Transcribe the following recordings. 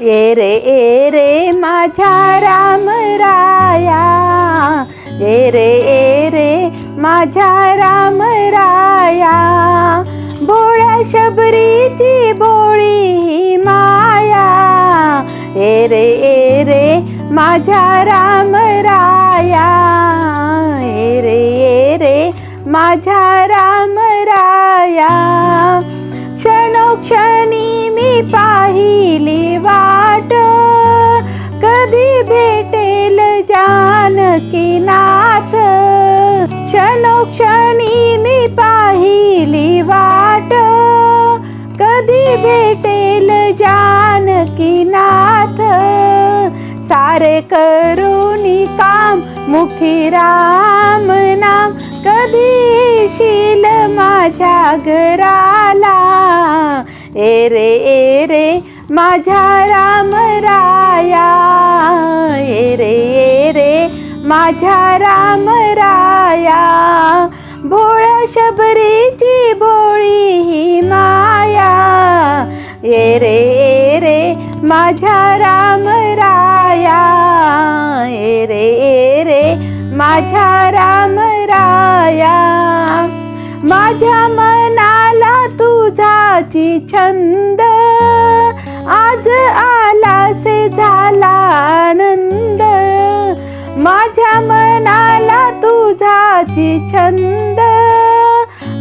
ए रे ए रे माझ्या राम राया. ए रे ए रे माझ्या राम राया. भोळ्या शबरीची बोळी माया. ए रे ए रे माझ्या राम राया. ए रे ए रे माझ्या राम राया. क्षणोक्षणी मी पाहिली वाट. कधी भेटेल जानकी नाथ क्षणोक्षणी मी पाहिली वाट. कधी भेटेल जानकी नाथ सारे करुणी काम मुखी राम नाम. कधी शिल माझ्या घराला? ए रे ए रे माझ्या राम राया. ए रे ए रे माझ्या राम राया. भोळ्या शबरीची भोळी ही माया. ए रे ए रे माझ्या राम राया. ए रे ए रे माझ्या राम राया. माझ्या तुझाची छंद. आज आलासे झाला आनंद. माझ्या मनाला तुझाची छंद.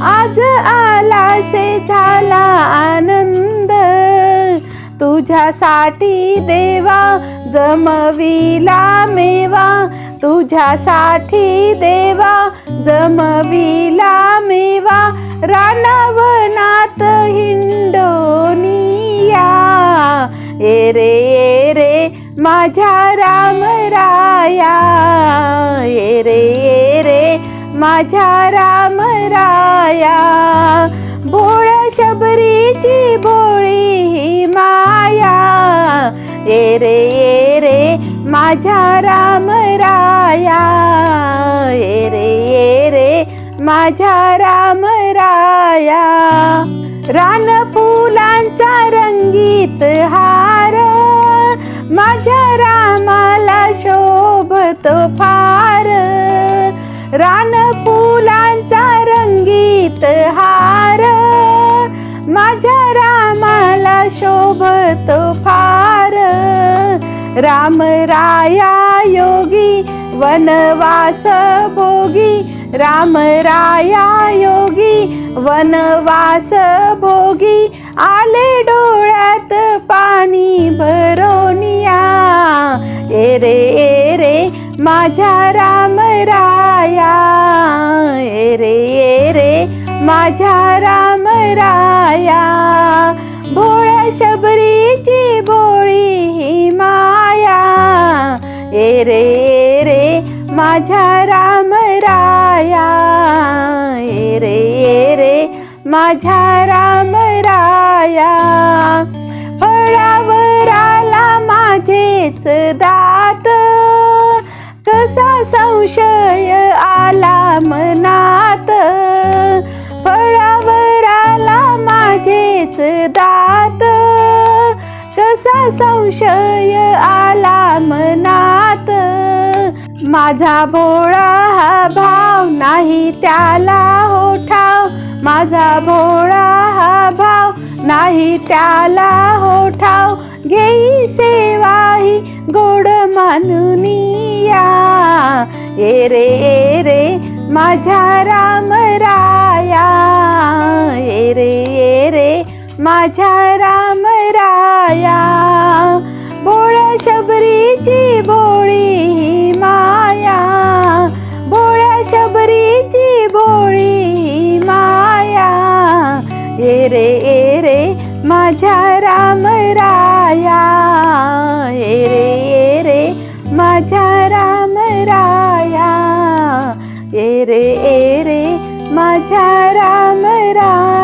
आज आलासे झाला आनंद. तुझ्यासाठी देवा जमविला मेवा. तुझ्यासाठी देवा जमविला मेवा. राणा माझ्या राम राया ए रे ये रे माझ्या राम राया. बोळ शबरीची भोळी ही माया. ये रे ये रे माझ्या राम राया. ए रे ये रे माझ्या राम राया. रान फुलांचा रंगीत हार. माझ्या शोभतो फार. रान फुलांचा रंगीत हार. माझ्या रामाला शोभत फार. राम राया योगी वनवास भोगी. राम राया योगी वनवास भोगी. आले डोळ्यात पाणी भरोनिया. ए रे माझ्या राम राया ए रे ए रे माझ्या राम राया. भोळ्या शबरीची बोळी ही माया. ए रे ए रे माझ्या राम राया. ए रे ए रे माझ्या राम राया. फळावर आला माझेच दात. कसा संशय आला मनात. फळावर आला माझेच दात. कसा संशय आला मनात. माझा भोळा हा भाव नाही त्याला हो ठाव माझा भोळा हा भाव नाही त्याला हो ठाव घेई सेवाही गोड मानुनी ए रे ए रे माझ्या राम राया. ए रे ए रे माझ्या राम राया. भोळ्या शबरीची भोळी ही माया. भोळ्या शबरीची भोळी ही माया. ए रे ए रे माझ्या राम राया. ए रे राजा राम राम